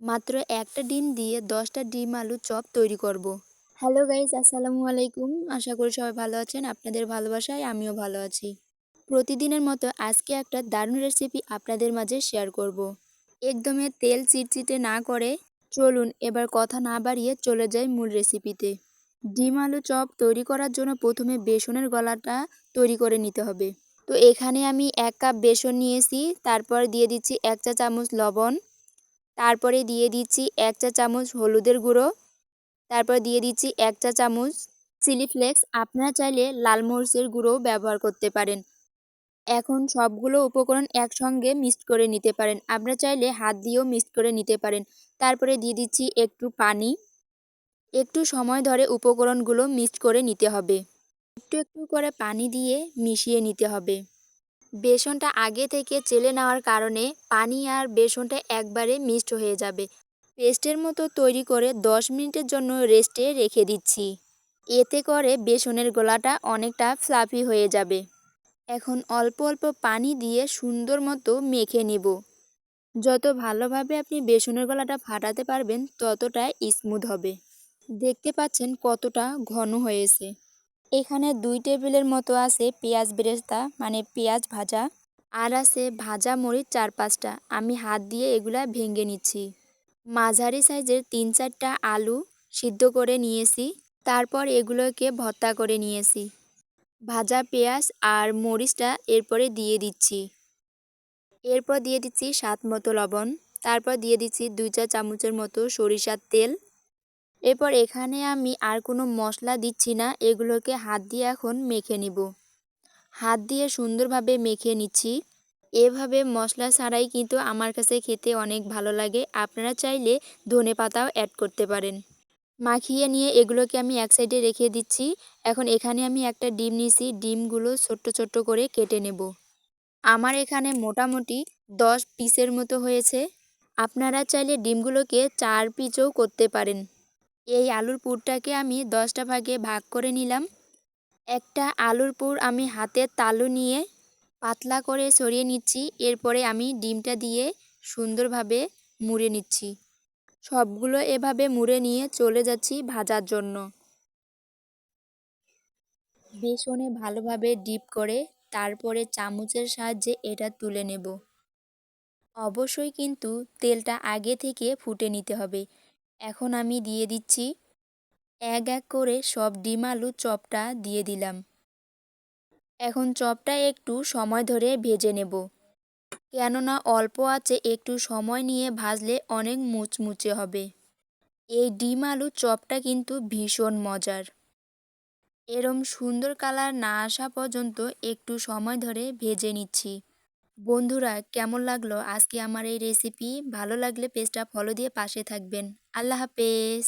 মাত্র একটা ডিম দিয়ে দশটা ডিম আলু চপ তৈরি করব। হ্যালো গাইজ আসসালামু আলাইকুম। আশা করি সবাই ভালো আছেন, আপনাদের ভালোবাসায় আমিও ভালো আছি। প্রতিদিনের মতো আজকে একটা দারুণ রেসিপি আপনাদের মাঝে শেয়ার করব। একদমে তেল চিটচিটে না করে চলুন এবার কথা না বাড়িয়ে চলে যাই মূল রেসিপিতে ডিম আলু চপ তৈরি করার জন্য প্রথমে বেসনের গলাটা তৈরি করে নিতে হবে। তো এখানে আমি এক কাপ বেসন নিয়েছি, তারপর দিয়ে দিচ্ছি এক চা চামচ লবণ। তারপরে দিয়ে দিচ্ছি এক চা চামচ হলুদের গুঁড়ো। তারপর দিয়ে দিচ্ছি এক চা চামচ চিলি ফ্লেক্স। আপনারা চাইলে লাল মরিচের গুঁড়োও ব্যবহার করতে পারেন। এখন সবগুলো উপকরণ একসঙ্গে মিক্সড করে নিতে পারেন। আপনারা চাইলে হাত দিয়েও মিক্সড করে নিতে পারেন। তারপরে দিয়ে দিচ্ছি একটু পানি। একটু সময় ধরে উপকরণগুলো মিক্সড করে নিতে হবে। একটু একটু করে পানি দিয়ে মিশিয়ে নিতে হবে। বেসনটা আগে থেকে চেলে নেওয়ার কারণে পানি আর বেসনটা একবারে মিক্সড হয়ে যাবে। পেস্টের মতো তৈরি করে দশ মিনিটের জন্য রেস্টে রেখে দিচ্ছি। এতে করে বেসনের গোলাটা অনেকটা ফ্লাফি হয়ে যাবে। এখন অল্প অল্প পানি দিয়ে সুন্দর মতো মেখে নেব। যত ভালোভাবে আপনি বেসনের গলাটা ফাটাতে পারবেন, ততটা স্মুথ হবে। দেখতে পাচ্ছেন কতটা ঘন হয়েছে। এখানে দুই টেবিলের মতো আছে পেঁয়াজ বেরেস্তা মানে পেঁয়াজ ভাজা, আর আছে ভাজা মরিচ চার পাঁচটা। আমি হাত দিয়ে এগুলা ভেঙে নিচ্ছি। মাঝারি সাইজের তিন চারটা আলু সিদ্ধ করে নিয়েছি। তারপর এগুলোকে ভর্তা করে নিয়েছি। ভাজা পেঁয়াজ আর মরিচটা এরপরে দিয়ে দিচ্ছি। এরপর দিয়ে দিচ্ছি স্বাদ মতো লবণ। তারপর দিয়ে দিচ্ছি দুই চা চামচের মতো সরিষার তেল। এরপর এখানে আমি আর কোনো মশলা দিচ্ছি না, এগুলোকে হাত দিয়ে এখন মেখে নিব। হাত দিয়ে সুন্দরভাবে মেখে নিচ্ছি। এভাবে মশলা ছাড়াই কিন্তু আমার কাছে খেতে অনেক ভালো লাগে। আপনারা চাইলে ধনে পাতাও অ্যাড করতে পারেন। মাখিয়ে নিয়ে এগুলোকে আমি এক সাইডে রেখে দিচ্ছি। এখন এখানে আমি একটা ডিম নিছি ডিমগুলো ছোট্ট ছোট্ট করে কেটে নেব। আমার এখানে মোটামুটি দশ পিসের মতো হয়েছে। আপনারা চাইলে ডিমগুলোকে চার পিচও করতে পারেন। এই আলুর পুরটাকে আমি দশটা ভাগে ভাগ করে নিলাম। একটা আলুর পুর আমি হাতের তালু নিয়ে পাতলা করে সরিয়ে নিচ্ছি। এরপরে আমি ডিমটা দিয়ে সুন্দরভাবে মুড়ে নিচ্ছি। সবগুলো এভাবে মুড়ে নিয়ে চলে যাচ্ছি ভাজার জন্য। বেসনে ভালোভাবে ডিপ করে তারপরে চামচের সাহায্যে এটা তুলে নেব। অবশ্যই কিন্তু তেলটা আগে থেকে ফুটে নিতে হবে। এখন আমি দিয়ে দিচ্ছি। এক এক করে সব ডিম আলু চপটা দিয়ে দিলাম। এখন চপটা একটু সময় ধরে ভেজে নেব। কেননা অল্প আছে, একটু সময় নিয়ে ভাজলে অনেক মুচমুচে হবে। এই ডিম আলু চপটা কিন্তু ভীষণ মজার। এরম সুন্দর কালার না আসা পর্যন্ত একটু সময় ধরে ভেজে নিচ্ছি। বন্ধুরা, কেমন লাগল? আজকে আমার এই রেসিপি ভালো লাগলে পেজটা ফলো দিয়ে পাশে থাকবেন। আল্লাহ হাফেজ।